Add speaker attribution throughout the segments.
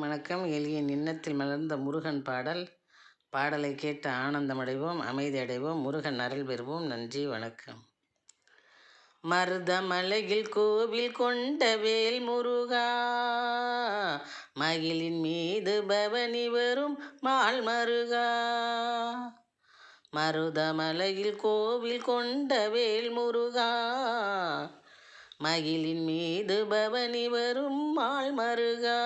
Speaker 1: வணக்கம். எளிய நின்னத்தில் மலர்ந்த முருகன் பாடல். பாடலை கேட்டு ஆனந்தமடைவோம் அமைதி அடைவோம் முருகன் அருள் பெறுவோம். நன்றி வணக்கம். மருதமலையில் கோவில் கொண்ட வேல் முருகா மகிழின் மீது பவனி வரும் மால் மருகா மருதமலையில் கோவில் கொண்ட வேல் முருகா மகிழின் மீது பவனி வரும் மால் மருகா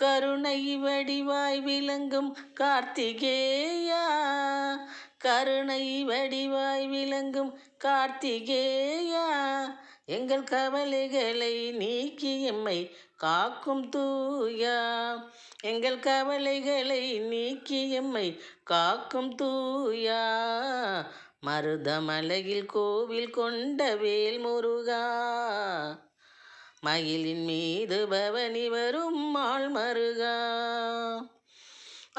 Speaker 1: கருணை வடிவாய் விளங்கும் கார்த்திகேயா. கருணை வடிவாய் விளங்கும் கார்த்திகேயா. எங்கள் கவலைகளை நீக்கி எம்மை காக்கும் தூயா. எங்கள் கவலைகளை நீக்கி எம்மை காக்கும் தூயா. மருதமலையில் கோவில் கொண்ட வேல் முருகா மயிலின் மீது பவனி வரும் மால் மருகா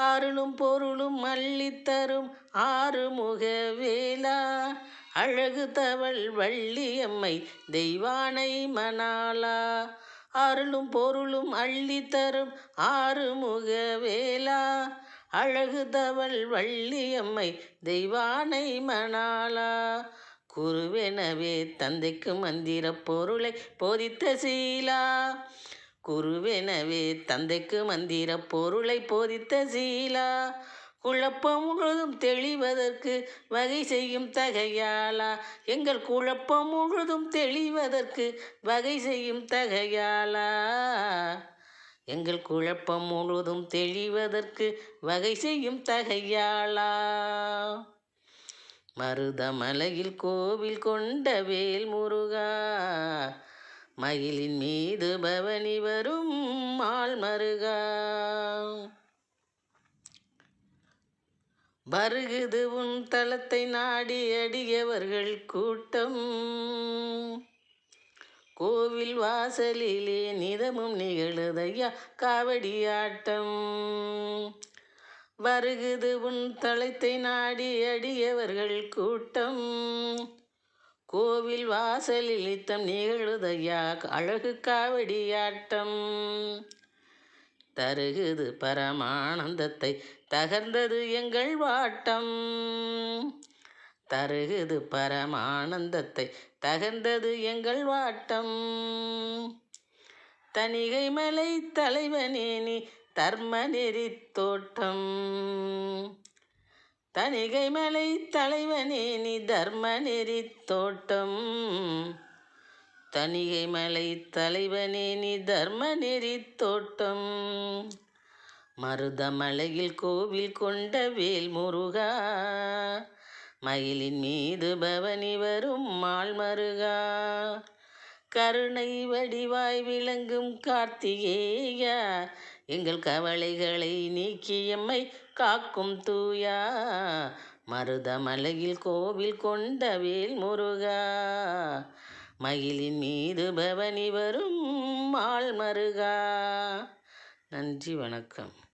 Speaker 1: அருளும் பொருளும் அள்ளித்தரும் ஆறுமுக வேலா அழகு தவள் வள்ளியம்மை தெய்வானை மணாலா அருளும் பொருளும் அள்ளித்தரும் ஆறுமுக வேலா அழகு தவள் வள்ளியம்மை தெய்வானை மணாலா குருவெனவே தந்தைக்கு மந்திர பொருளை போதித்த சீலா. குருவெனவே தந்தைக்கு மந்திர பொருளை போதித்த சீலா. குழப்பம் முழுதும் தெளிவதற்கு வகை செய்யும் தகையாளா. எங்கள் குழப்பம் முழுதும் தெளிவதற்கு வகை செய்யும் தகையாளா. எங்கள் குழப்பம் முழுதும் தெளிவதற்கு வகை செய்யும் தகையாளா. மருதமலையில் கோவில் கொண்ட வேல் முருகா மயிலின் மீது பவனி வரும் மால் மருகா வருகுது உன் தளத்தை நாடி அடியவர்கள் கூட்டம். கோவில் வாசலிலே நிதமும் நிகழுதையா காவடி ஆட்டம். வருகுது உன் தளத்தை நாடி அடியவர்கள் கூட்டம். கோவில் வாசலில் இத்தம் நிகழுதையா? அழகு காவடியாட்டம். தருகுது பரமானந்தத்தை தகர்ந்தது எங்கள் வாட்டம். தருகுது பரமானந்தத்தை தகர்ந்தது எங்கள் வாட்டம். தனிகை மலை தலைவனே நீ தர்ம நெறி தோட்டம் தனிகை மலை தலைவனே நீ தர்ம நெறி தோட்டம் தனிகை மலை தலைவனே நீ தர்ம நெறி தோட்டம் மருதமலையில் கோவில் கொண்ட வேல் முருகா. மயிலின் மீது பவனி வரும் மால் மருகா. கருணை வடிவாய் விளங்கும் கார்த்திகேயா எங்கள் கவலைகளை நீக்கி எம்மை காக்கும் தூயா மருதமலையில் கோவில் கொண்ட வேல் முருகா மயிலின் மீது பவனி வரும் மால் மருகா நன்றி வணக்கம்.